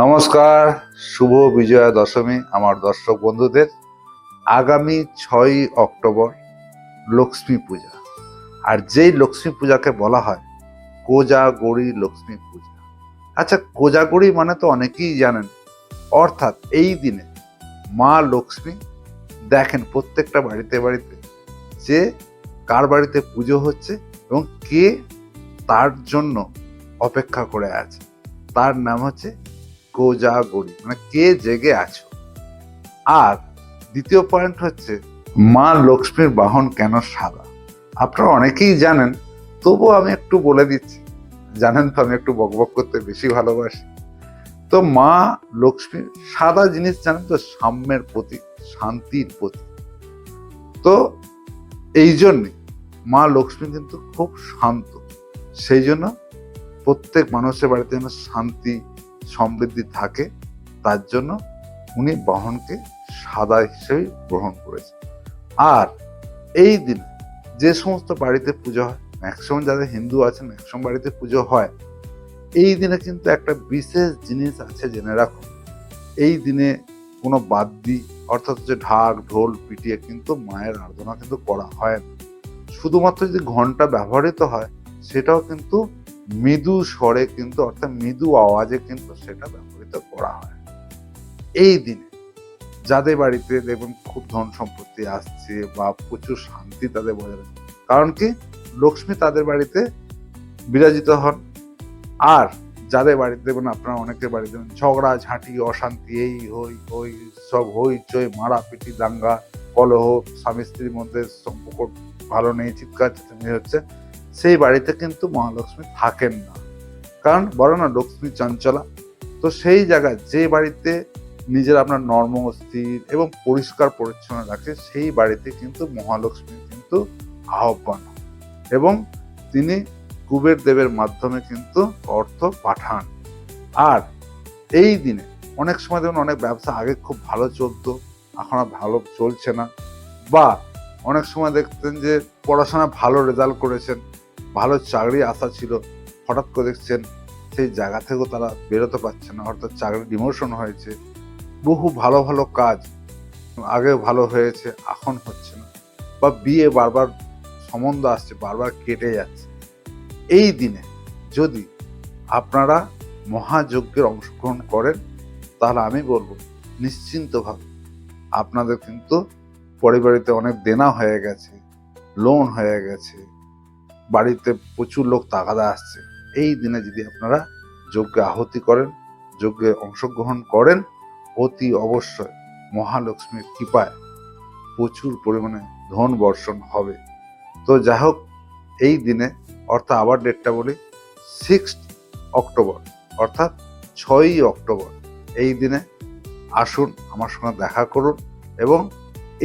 নমস্কার, শুভ বিজয়া দশমী আমার দর্শক বন্ধুদের। আগামী ছয়ই অক্টোবর লক্ষ্মী পূজা। আর যেই লক্ষ্মী পূজাকে বলা হয়, কোজাগরি লক্ষ্মী পূজা। আচ্ছা কোজাগরি মানে তো অনেকেই জানেন। অর্থাৎ এই দিনে মা লক্ষ্মী দেখেন প্রত্যেকটা বাড়িতে বাড়িতে যে কার বাড়িতে পুজো হচ্ছে এবং কে তার জন্য অপেক্ষা করে আছে। তার নাম হচ্ছে কোজাগরি মানে কে জেগে আছো? আর দ্বিতীয় পয়েন্ট হচ্ছে, মা লক্ষ্মীর বাহন কেন সাদা? আপনারা অনেকেই জানেন তবু আমি একটু বলে দিচ্ছি, জানেন তো আমি একটু বকবক করতে বেশি ভালোবাসি। তো মা লক্ষ্মী সাদা জিনিস জানেন তো, সাম্যের প্রতীক, শান্তির প্রতীক। তো এই জন্যে মা লক্ষ্মী কিন্তু খুব শান্ত। সেই জন্য প্রত্যেক মানুষের বাড়িতে যেন শান্তি সমৃদ্ধি থাকে, তার জন্য উনি বহনকে সাদা হিসেবে গ্রহণ করেছেন। আর এই দিন যে সমস্ত বাড়িতে পুজো হয় ম্যাক্সিমাম যাদের হিন্দু আছেন ম্যাক্সিমাম বাড়িতে পুজো হয়, এই দিনে কিন্তু একটা বিশেষ জিনিস আছে জেনে রাখুন এই দিনে কোনো বাদ্যি, অর্থাৎ হচ্ছে ঢাক, ঢোল, পিটিয়ে কিন্তু মায়ের আরাধনা কিন্তু করা হয় না। শুধুমাত্র যদি ঘণ্টা ব্যবহৃত হয়, সেটাও কিন্তু মৃদু স্বরে কিন্তু, অর্থাৎ মৃদু আওয়াজে কিন্তু সেটা ব্যবহৃত করা হয়। এই দিনে যাদের বাড়িতে দেখবেন খুব ধন সম্পত্তি আসছে বা প্রচুর শান্তি তাদের বজায় কারণ কি? লক্ষ্মী তাদের বাড়িতে বিরাজিত হন। আর যাদের বাড়িতে দেখবেন আপনারা অনেকের বাড়িতে ঝগড়া, ঝাঁটি, অশান্তি, এই হই হই সব হই চই মারাপিটি দাঙ্গা, কলহ স্বামী স্ত্রীর মধ্যে সম্পর্ক ভালো নেই চিৎকার চেঁচামেচি হচ্ছে। সেই বাড়িতে কিন্তু মহালক্ষ্মী থাকেন না। কারণ বলো না, লক্ষ্মী চঞ্চলা। তো সেই জায়গায় যে বাড়িতে নিজের আপনার নর্ম স্থির এবং পরিষ্কার পরিচ্ছন্ন রাখে, সেই বাড়িতে কিন্তু মহালক্ষ্মী কিন্তু আহ্বান। এবং তিনি কুবের দেবের মাধ্যমে কিন্তু অর্থ পাঠান। আর এই দিনে অনেক সময় দেখুন, অনেক ব্যবসা আগে খুব ভালো চলতো, এখন আর ভালো চলছে না। বা অনেক সময় দেখতেন যে পড়াশোনা ভালো রেজাল্ট করেছেন। ভালো চাকরি আশা ছিল, হঠাৎ করে দেখছেন সেই জায়গা থেকেও তারা বেরোতে পারছে না, অর্থাৎ চাকরি ডিমোশন হয়েছে। বহু ভালো ভালো কাজ আগে ভালো হয়েছে, এখন হচ্ছে না। বা বিয়ে বারবার সম্বন্ধ আসছে, বারবার কেটে যাচ্ছে। এই দিনে যদি আপনারা মহাযজ্ঞের অংশগ্রহণ করেন, তাহলে আমি বলব, নিশ্চিন্তভাবে আপনাদের কিন্তু পরিবারিতে অনেক দেনা হয়ে গেছে লোন হয়ে গেছে। বাড়িতে প্রচুর লোক তাগাদা আসছে। এই দিনে যদি আপনারা যজ্ঞে আহুতি করেন, যজ্ঞে অংশগ্রহণ করেন, অতি অবশ্যই মহালক্ষ্মীর কৃপায় প্রচুর পরিমাণে ধন বর্ষণ হবে। তো যাই হোক, এই দিনে, অর্থাৎ আবার ডেটটা বলি সিক্স অক্টোবর অর্থাৎ ছয়ই অক্টোবর এই দিনে আসুন, আমার সঙ্গে দেখা করুন এবং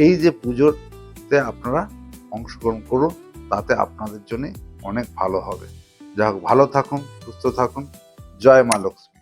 এই যে পুজোতে আপনারা অংশগ্রহণ করুন তাতে আপনাদের জন্য অনেক ভালো হবে। যাই হোক ভালো থাকুন, সুস্থ থাকুন। জয় মা লক্ষ্মী।